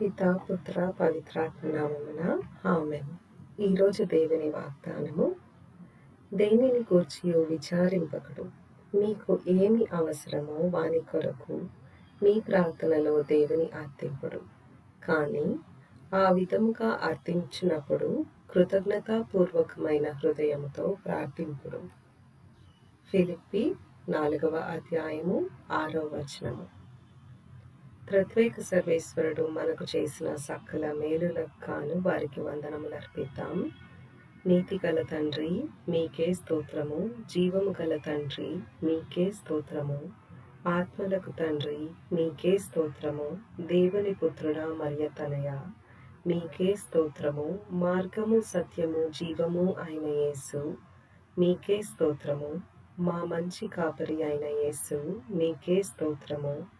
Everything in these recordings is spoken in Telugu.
పిత పుత్ర పవిత్రాత్మనామమున ఆమెన్. ఈరోజు దేవుని వాగ్దానము దేనిని గూర్చి విచారింపకడు. మీకు ఏమి అవసరమో వాని కొరకు మీ ప్రార్థనలో దేవుని అర్థింపుడు కానీ ఆ విధముగా అర్థించినప్పుడు కృతజ్ఞతాపూర్వకమైన హృదయంతో ప్రార్థింపుడు. ఫిలిప్పి నాలుగవ అధ్యాయము ఆరో వచనము. త్రత్వేక సర్వేశ్వరుడు మనకు చేసిన సకల మేలులకు కాను వారికి వందనములు అర్పిద్దాం. నీతి గల తండ్రి మీకే స్తోత్రము. జీవము గల తండ్రి మీకే స్తోత్రము. ఆత్మలకు తండ్రి మీకే స్తోత్రము. దేవుని పుత్రుడ మరియ తనయ మీకే స్తోత్రము. మార్గము సత్యము జీవము అయిన యేసు మీకే స్తోత్రము. మా మంచి కాపరి అయిన యేసు మీకే స్తోత్రము.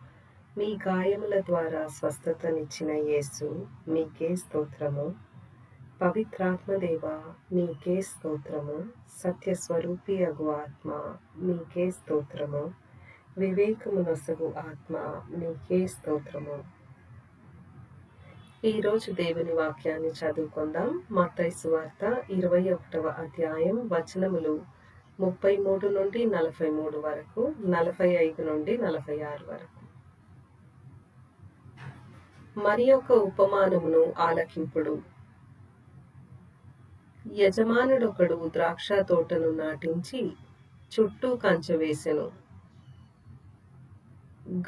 మీ గాయముల ద్వారా స్వస్థతనిచ్చిన యేసు మీకే స్తోత్రము. పవిత్రాత్మదేవ మీకే స్తోత్రము. సత్యస్వరూపి అగు ఆత్మ మీకే స్తోత్రము. వివేకమునొసగు ఆత్మ మీకే స్తోత్రము. ఈరోజు దేవుని వాక్యాన్ని చదువుకుందాం. మత్తైసు వార్త ఇరవై ఒకటవ అధ్యాయం వచనములు ముప్పై మూడు నుండి నలభై మూడు వరకు నలభై ఐదు నుండి నలభై ఆరు వరకు. మరి ఒక ఉపమానమును ఆలకింపుడు. యజమానుడొకడు ద్రాక్ష తోటను నాటించి చుట్టూ కంచె వేసెను.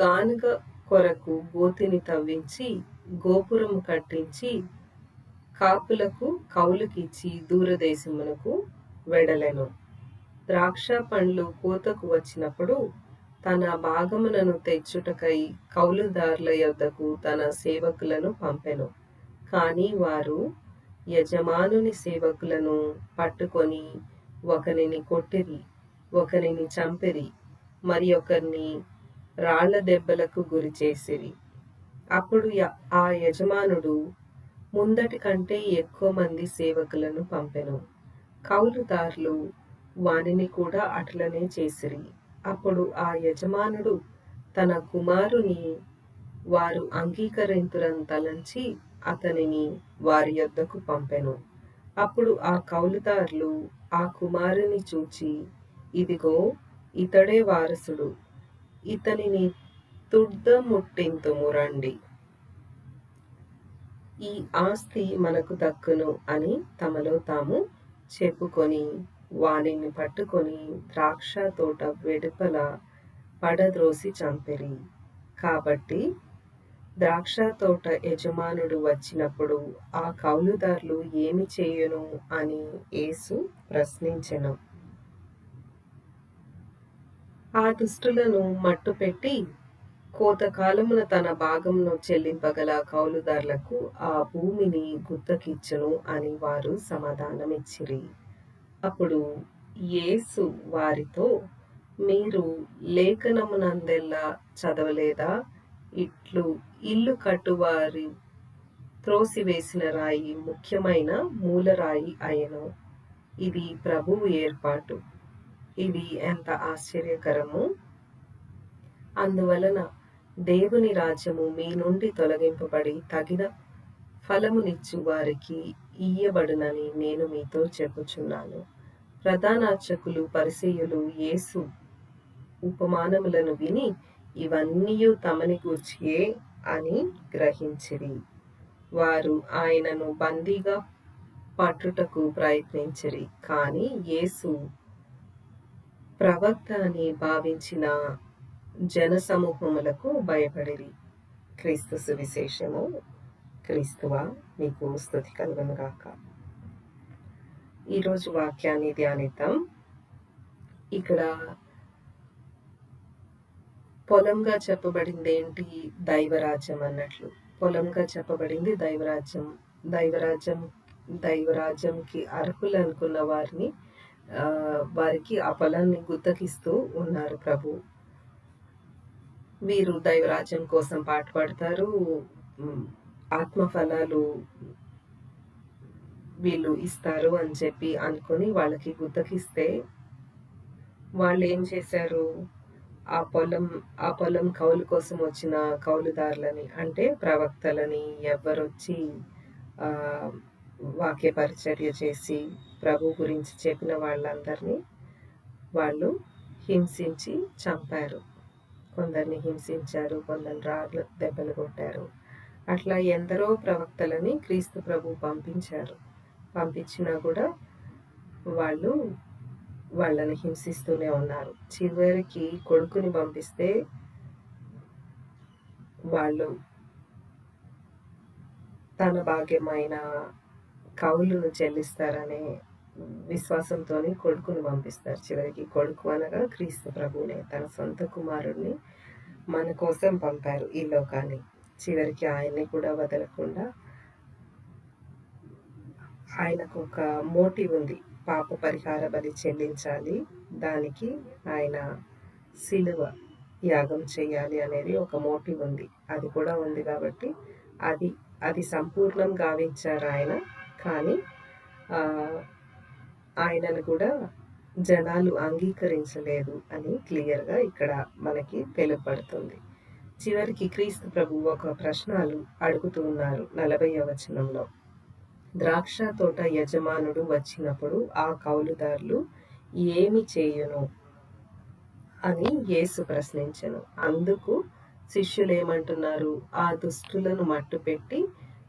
గానుగ కొరకు గోతిని తవ్వించి గోపురము కట్టించి కాపులకు కౌలుకిచ్చి దూరదేశమునకు వెడలెను. ద్రాక్ష పండ్లు కోతకు వచ్చినప్పుడు తన భాగములను తెచ్చుటకై కౌలుదారుల యొద్దకు తన సేవకులను పంపెను. కానీ వారు యజమానుని సేవకులను పట్టుకొని ఒకరిని కొట్టిరి ఒకరిని చంపిరి మరి ఒకరిని రాళ్ళ దెబ్బలకు గురి చేసిరి. అప్పుడు ఆ యజమానుడు ముందటి కంటే ఎక్కువ మంది సేవకులను పంపెను. కౌలుదారులు వానిని కూడా అట్లనే చేసిరి. అప్పుడు ఆ యజమానుడు తన కుమారుని వారు అంగీకరింతురంతలంచి అతనిని వారి యొద్దకు పంపెను. అప్పుడు ఆ కౌలుదారులు ఆ కుమారుని చూచి ఇదిగో ఇతడే వారసుడు. ఇతనిని తుడ్దముట్టింతుము రండి. ఈ ఆస్తి మనకు దక్కును అని తమలో తాము చెప్పుకొని వానిని పట్టుకొని ద్రాక్ష తోట వెడుపల పడద్రోసి చంపిరి. కాబట్టి ద్రాక్ష తోట యజమానుడు వచ్చినప్పుడు ఆ కౌలుదారులు ఏమి చేయను అని యేసు ప్రశ్నించెను. ఆ దుష్టులను మట్టుపెట్టి కోతకాలమున తన భాగంలో చెల్లింపగల కౌలుదారులకు ఆ భూమిని గుత్తకిచ్చును అని వారు సమాధానమిచ్చిరి. అప్పుడు యేసు వారితో మీరు లేఖనమునందెల్లా చదవలేదా? ఇట్లు ఇల్లు కట్టువారి త్రోసివేసిన రాయి ముఖ్యమైన మూలరాయి అయను. ఇది ప్రభువు ఏర్పాటు. ఇది ఎంత ఆశ్చర్యకరము! అందువలన దేవుని రాజ్యము మీ నుండి తొలగింపబడి తగిన ఫలమునిచ్చు వారికి ఇయ్యబడునని నేను మీతో చెప్పుచున్నాను. ప్రధానార్చకులు పరిచయులు యేసు ఉపమానములను విని ఇవన్నీ తమని గూర్చియే అని గ్రహించిరి. వారు ఆయనను బందీగా పట్టుటకు ప్రయత్నించిరి కానీ యేసు ప్రవక్త అని భావించిన జనసమూహములకు భయపడిరి. క్రీస్తు సువిశేషము. క్రీస్తువా? మీకు స్థుతి కలుగునుగాక ఈరోజు వాక్యాన్ని ధ్యానిద్దాం. ఇక్కడ పొలంగా చెప్పబడింది ఏంటి? దైవరాజ్యం అన్నట్లు. పొలంగా చెప్పబడింది దైవరాజ్యం. దైవరాజ్యం దైవరాజ్యంకి అర్హులు అనుకున్న వారిని వారికి ఆ పొలాన్ని గుత్తకిస్తూ ఉన్నారు ప్రభు. వీరు దైవరాజ్యం కోసం పాటుపడతారు. ఆత్మఫలాలు వీళ్ళు ఇస్తారు అని చెప్పి అనుకొని వాళ్ళకి గుత్తకిస్తే వాళ్ళు ఏం చేశారు? ఆ పొలం ఆ పొలం కౌలు కోసం వచ్చిన కౌలుదారులని అంటే ప్రవక్తలని ఎవరొచ్చి వాక్య పరిచర్య చేసి ప్రభు గురించి చెప్పిన వాళ్ళందరినీ వాళ్ళు హింసించి చంపారు. కొందరిని హింసించారు కొందరిని రాళ్ళు దెబ్బలు కొట్టారు. అట్లా ఎందరో ప్రవక్తలని క్రీస్తు ప్రభు పంపించారు. పంపించినా కూడా వాళ్ళు వాళ్ళని హింసిస్తూనే ఉన్నారు. చివరికి కొడుకుని పంపిస్తే వాళ్ళు తన భాగ్యమైన కౌలును చెల్లిస్తారనే విశ్వాసంతో కొడుకుని పంపిస్తారు. చివరికి కొడుకు అనగా క్రీస్తు ప్రభునే. తన సొంత కుమారుడిని మన కోసం పంపారు ఈ లోకాన్ని చివరికి ఆయన్ని కూడా వదలకుండా ఆయనకు ఒక మోటివ్ ఉంది. పాప పరిహార బలి చెల్లించాలి. దానికి ఆయన సిలువ యాగం చేయాలి అనేది ఒక మోటివ్ ఉంది. అది కూడా ఉంది కాబట్టి అది అది సంపూర్ణం గావించారు ఆయన. కానీ ఆయనను కూడా జనాలు అంగీకరించలేదు అని క్లియర్గా ఇక్కడ మనకి తెలుపడుతుంది చివరికి క్రీస్తు ప్రభు ఒక ప్రశ్నలు అడుగుతూ ఉన్నారు నలభై వచనంలో. ద్రాక్ష తోట యజమానుడు వచ్చినప్పుడు ఆ కౌలుదారులు ఏమి చేయును? అని యేసు ప్రశ్నించను. అందుకు శిష్యులు ఏమంటున్నారు ఆ దుష్టులను మట్టుపెట్టి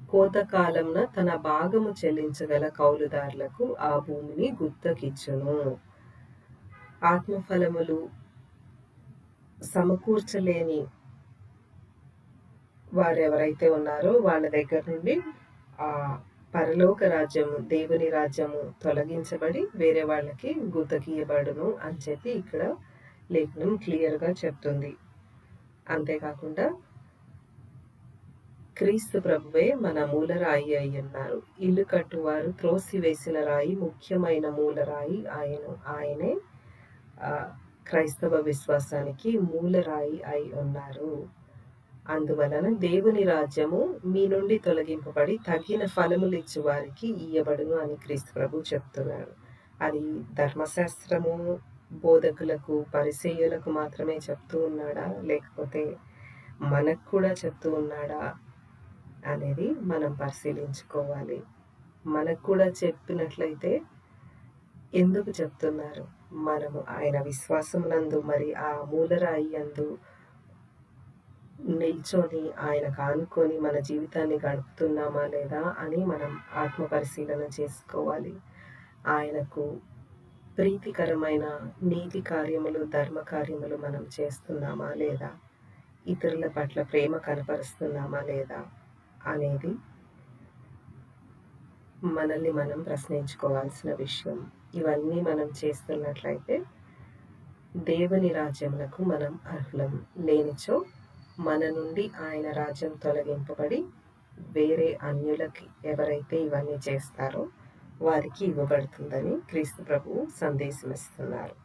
కోతకాలంన తన భాగము చెల్లించగల కౌలుదారులకు ఆ భూమిని గుత్తకిచ్చును. ఆత్మఫలములు సమకూర్చలేని వారెవరైతే ఉన్నారో వాళ్ళ దగ్గర నుండి ఆ పరలోక రాజ్యము దేవుని రాజ్యము తొలగించబడి వేరే వాళ్ళకి గుతకీయబడును అని చెప్పి ఇక్కడ లేఖనం క్లియర్గా చెప్తుంది. అంతేకాకుండా క్రీస్తు ప్రభువే మన మూలరాయి అయి ఉన్నారు. ఇల్లు కట్టువారు త్రోసి వేసిన రాయి ముఖ్యమైన మూలరాయి ఆయన ఆయనే క్రైస్తవ విశ్వాసానికి మూలరాయి అయి ఉన్నారు. అందువలన దేవుని రాజ్యము మీ నుండి తొలగింపబడి తగిన ఫలములు ఇచ్చు వారికి ఇయ్యబడును అని క్రీస్తు ప్రభు చెప్తున్నారు. అది ధర్మశాస్త్రము బోధకులకు పరిచయులకు మాత్రమే చెప్తూ ఉన్నాడా? లేకపోతే మనకు కూడా చెప్తూ ఉన్నాడా? అనేది మనం పరిశీలించుకోవాలి. మనకు కూడా చెప్పినట్లయితే ఎందుకు చెప్తున్నారు? మనము ఆయన విశ్వాసం నందు మరి ఆ మూలరాయి అందు నిల్చొని ఆయన కానుకొని మన జీవితాన్ని గడుపుతున్నామా లేదా అని మనం ఆత్మ పరిశీలన చేసుకోవాలి. ఆయనకు ప్రీతికరమైన నీతి కార్యములు ధర్మ కార్యములు మనం చేస్తున్నామా లేదా? ఇతరుల పట్ల ప్రేమ కనపరుస్తున్నామా లేదా? అనేది మనల్ని మనం ప్రశ్నించుకోవాల్సిన విషయం. ఇవన్నీ మనం చేస్తున్నట్లయితే దేవుని రాజ్యములకు మనం అర్హులం. లేనిచో మన నుండి ఆయన రాజ్యం తొలగింపబడి వేరే అన్యులకి ఎవరైతే ఇవన్నీ చేస్తారో వారికి ఇవ్వబడుతుందని క్రీస్తు ప్రభువు సందేశమిస్తున్నారు.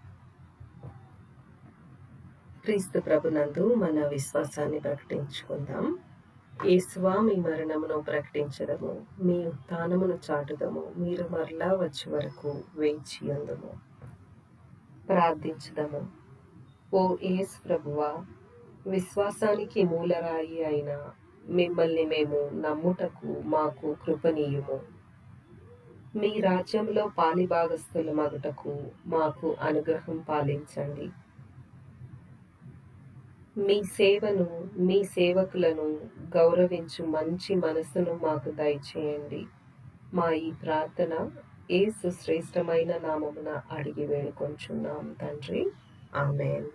క్రీస్తు ప్రభునందు మన విశ్వాసాన్ని ప్రకటించుకుందాం. ఏసువా స్వామి మరణమును ప్రకటించడము మీ ఉత్నమును చాటుదము. మీరు మరలా వచ్చే వరకు వేచి ఉందము ప్రార్థించదము. ఓ ఏసు ప్రభువా విశ్వాసానికి మూలరాయి అయిన మిమ్మల్ని మేము నమ్ముటకు మాకు కృపనీయము. మీ రాజ్యంలో పాలిభాగస్థుల మగుటకు మాకు అనుగ్రహం పాలించండి. మీ సేవను మీ సేవకులను గౌరవించు మంచి మనసును మాకు దయచేయండి. మా ఈ ప్రార్థన ఏ సుశ్రేష్టమైన నామమున అడిగి వేడుకొంచున్నాం తండ్రి. ఆమెన్.